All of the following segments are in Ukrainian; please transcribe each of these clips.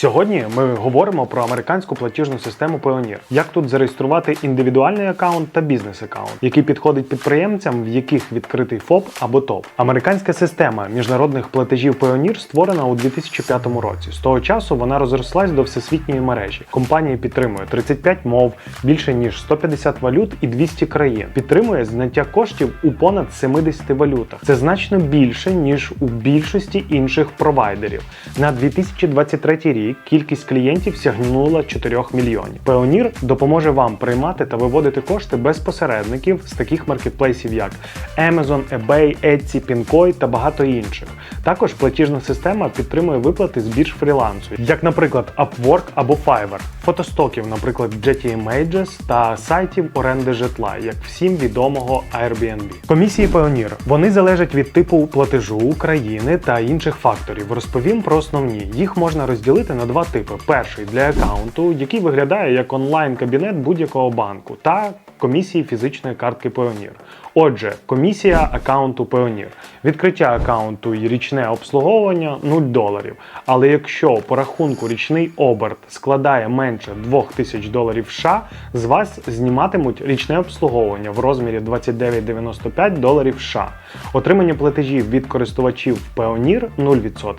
Сьогодні ми говоримо про американську платіжну систему Payoneer. Як тут зареєструвати індивідуальний аккаунт та бізнес-аккаунт, який підходить підприємцям, в яких відкритий ФОП або ТОП. Американська система міжнародних платежів Payoneer створена у 2005 році. З того часу вона розрослась до всесвітньої мережі. Компанія підтримує 35 мов, більше ніж 150 валют і 200 країн. Підтримує зняття коштів у понад 70 валютах. Це значно більше ніж у більшості інших провайдерів. На 2023 рік кількість клієнтів сягнула 4 мільйонів. Payoneer допоможе вам приймати та виводити кошти без посередників з таких маркетплейсів, як Amazon, eBay, Etsy, Pinkoi та багато інших. Також платіжна система підтримує виплати з бірж фрілансу, як, наприклад, Upwork або Fiverr, фотостоків, наприклад, Jetty Images та сайтів оренди житла, як всім відомого Airbnb. Комісії Payoneer вони залежать від типу платежу країни та інших факторів. Розповім про основні. Їх можна розділити на два типи: перший для аккаунту, який виглядає як онлайн-кабінет будь-якого банку, та комісії фізичної картки Payoneer. Отже, комісія аккаунту Payoneer. Відкриття аккаунту і річне обслуговування 0 доларів. Але якщо по рахунку річний оберт складає менше 2000 доларів США, з вас зніматимуть річне обслуговування в розмірі 29,95 доларів США. Отримання платежів від користувачів Payoneer 0%.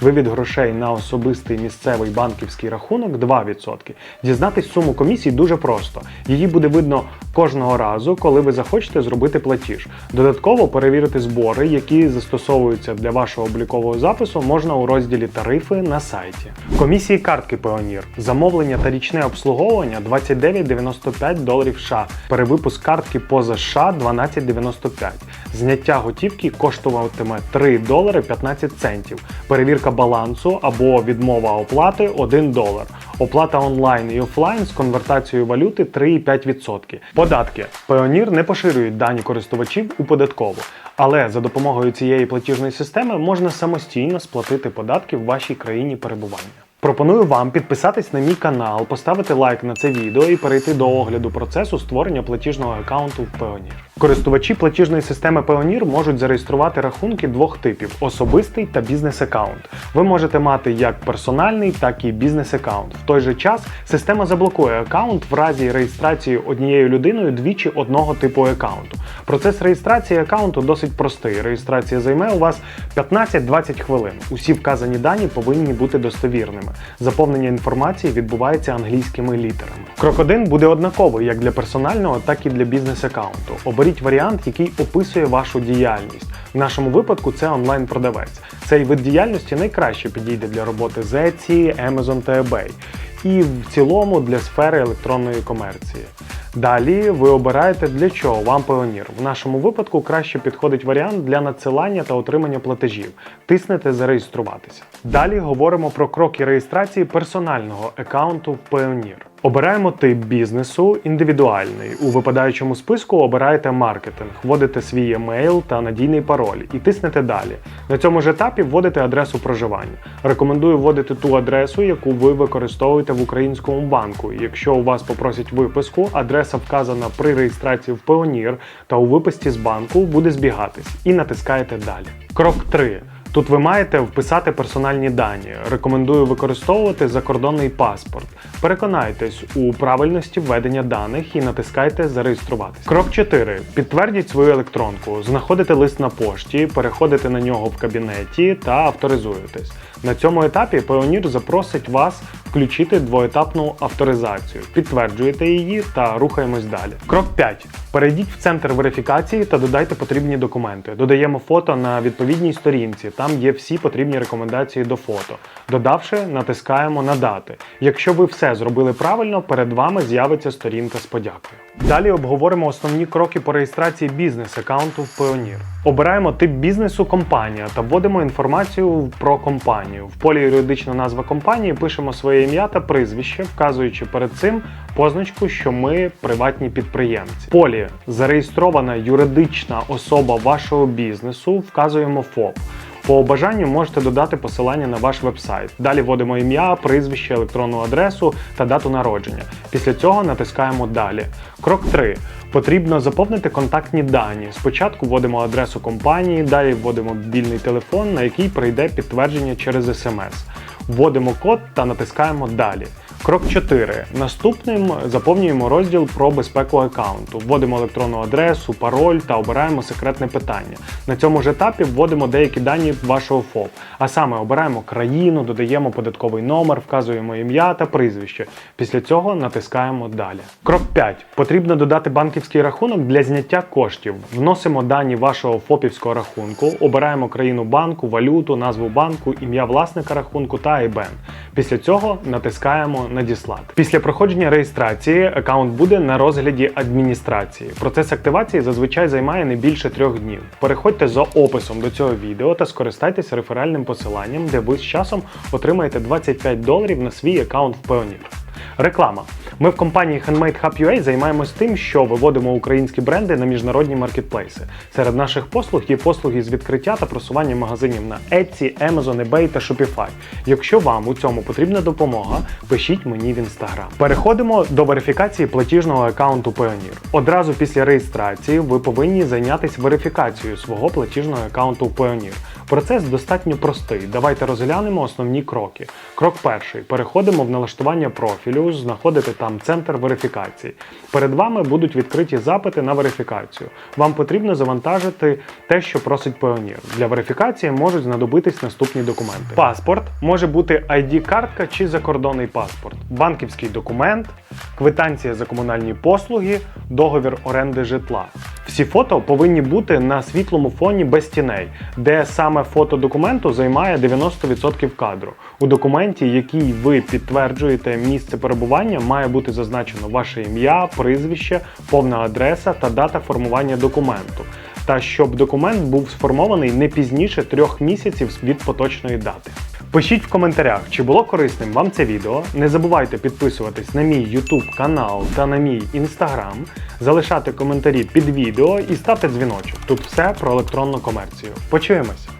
Вивід грошей на особистий місцевий банківський рахунок 2%. Дізнатись суму комісії дуже просто. Її буде видно кожного разу, коли ви захочете зробити платіж. Додатково перевірити збори, які застосовуються для вашого облікового запису, можна у розділі Тарифи на сайті. Комісії картки Payoneer. Замовлення та річне обслуговування 29,95 доларів США. Перевипуск картки поза США 12,95. Зняття готівки коштуватиме 3 долари 15 центів. Перевірка балансу або відмова оплати 1 долар. Оплата онлайн і офлайн з конвертацією валюти 3,5%. Податки. Payoneer не поширює дані користувачів у податкову, але за допомогою цієї платіжної системи можна самостійно сплатити податки в вашій країні перебування. Пропоную вам підписатись на мій канал, поставити лайк на це відео і перейти до огляду процесу створення платіжного аккаунту в Payoneer. Користувачі платіжної системи Payoneer можуть зареєструвати рахунки двох типів: особистий та бізнес-аккаунт. Ви можете мати як персональний, так і бізнес-аккаунт. В той же час система заблокує аккаунт в разі реєстрації однією людиною двічі одного типу аккаунту. Процес реєстрації аккаунту досить простий. Реєстрація займе у вас 15-20 хвилин. Усі вказані дані повинні бути достовірними. Заповнення інформації відбувається англійськими літерами. Крок 1 буде однаковий як для персонального, так і для бізнес-аккаунту. Оберіть варіант, який описує вашу діяльність. В нашому випадку це онлайн-продавець. Цей вид діяльності найкраще підійде для роботи з Etsy, Amazon та eBay. І в цілому для сфери електронної комерції. Далі ви обираєте для чого вам Payoneer. В нашому випадку краще підходить варіант для надсилання та отримання платежів. Тиснете зареєструватися. Далі говоримо про кроки реєстрації персонального аккаунту в Payoneer. Обираємо тип бізнесу індивідуальний. У випадаючому списку обираєте маркетинг, вводите свій емейл та надійний пароль і тиснете далі. На цьому ж етапі вводите адресу проживання. Рекомендую вводити ту адресу, яку ви використовуєте в українському банку. Якщо у вас попросять виписку, адреса вказана при реєстрації в Payoneer та у виписці з банку буде збігатись і натискаєте далі. Крок 3. Тут ви маєте вписати персональні дані. Рекомендую використовувати закордонний паспорт. Переконайтесь у правильності введення даних і натискайте Зареєструватись. Крок 4. Підтвердіть свою електронку. Знаходите лист на пошті, переходите на нього в кабінеті та авторизуєтесь. На цьому етапі Payoneer запросить вас включити двоетапну авторизацію. Підтверджуєте її та рухаємось далі. Крок 5. Перейдіть в центр верифікації та додайте потрібні документи. Додаємо фото на відповідній сторінці. Там є всі потрібні рекомендації до фото. Додавши, натискаємо Надати. Якщо ви все зробили правильно, перед вами з'явиться сторінка з подякою. Далі обговоримо основні кроки по реєстрації бізнес-аккаунту в Payoneer. Обираємо тип бізнесу компанія та вводимо інформацію про компанію. В полі юридична назва компанії пишемо своє ім'я та прізвище, вказуючи перед цим позначку, що ми приватні підприємці. В полі зареєстрована юридична особа вашого бізнесу, вказуємо ФОП. По бажанню можете додати посилання на ваш вебсайт. Далі вводимо ім'я, прізвище, електронну адресу та дату народження. Після цього натискаємо Далі. Крок 3. Потрібно заповнити контактні дані. Спочатку вводимо адресу компанії, далі вводимо мобільний телефон, на який прийде підтвердження через смс. Вводимо код та натискаємо Далі. Крок 4. Наступним заповнюємо розділ про безпеку аккаунту. Вводимо електронну адресу, пароль та обираємо секретне питання. На цьому ж етапі вводимо деякі дані вашого ФОП. А саме обираємо країну, додаємо податковий номер, вказуємо ім'я та прізвище. Після цього натискаємо Далі. Крок 5. Потрібно додати банківський рахунок для зняття коштів. Вносимо дані вашого ФОПівського рахунку, обираємо країну банку, валюту, назву банку, ім'я власника рахунку та IBAN. Після цього натискаємо Надіслати. Після проходження реєстрації аккаунт буде на розгляді адміністрації. Процес активації зазвичай займає не більше трьох днів. Переходьте за описом до цього відео та скористайтеся реферальним посиланням, де ви з часом отримаєте 25 доларів на свій аккаунт в Payoneer. Реклама. Ми в компанії Handmade Hub UA займаємось тим, що виводимо українські бренди на міжнародні маркетплейси. Серед наших послуг є послуги з відкриття та просування магазинів на Etsy, Amazon, eBay та Shopify. Якщо вам у цьому потрібна допомога, пишіть мені в Instagram. Переходимо до верифікації платіжного аккаунту Payoneer. Одразу після реєстрації ви повинні зайнятися верифікацією свого платіжного аккаунту Payoneer. Процес достатньо простий. Давайте розглянемо основні кроки. Крок перший. Переходимо в налаштування профілю, знаходите там центр верифікації. Перед вами будуть відкриті запити на верифікацію. Вам потрібно завантажити те, що просить Payoneer. Для верифікації можуть знадобитись наступні документи. Паспорт може бути ID-картка чи закордонний паспорт, банківський документ, квитанція за комунальні послуги, договір оренди житла. Всі фото повинні бути на світлому фоні без тіней, де саме фото документу займає 90% кадру. У документі, який ви підтверджуєте місце перебування, має бути зазначено ваше ім'я, прізвище, повна адреса та дата формування документу. Та щоб документ був сформований не пізніше трьох місяців від поточної дати. Пишіть в коментарях, чи було корисним вам це відео. Не забувайте підписуватись на мій YouTube канал та на мій Instagram, залишати коментарі під відео і ставте дзвіночок. Тут все про електронну комерцію. Почуємось!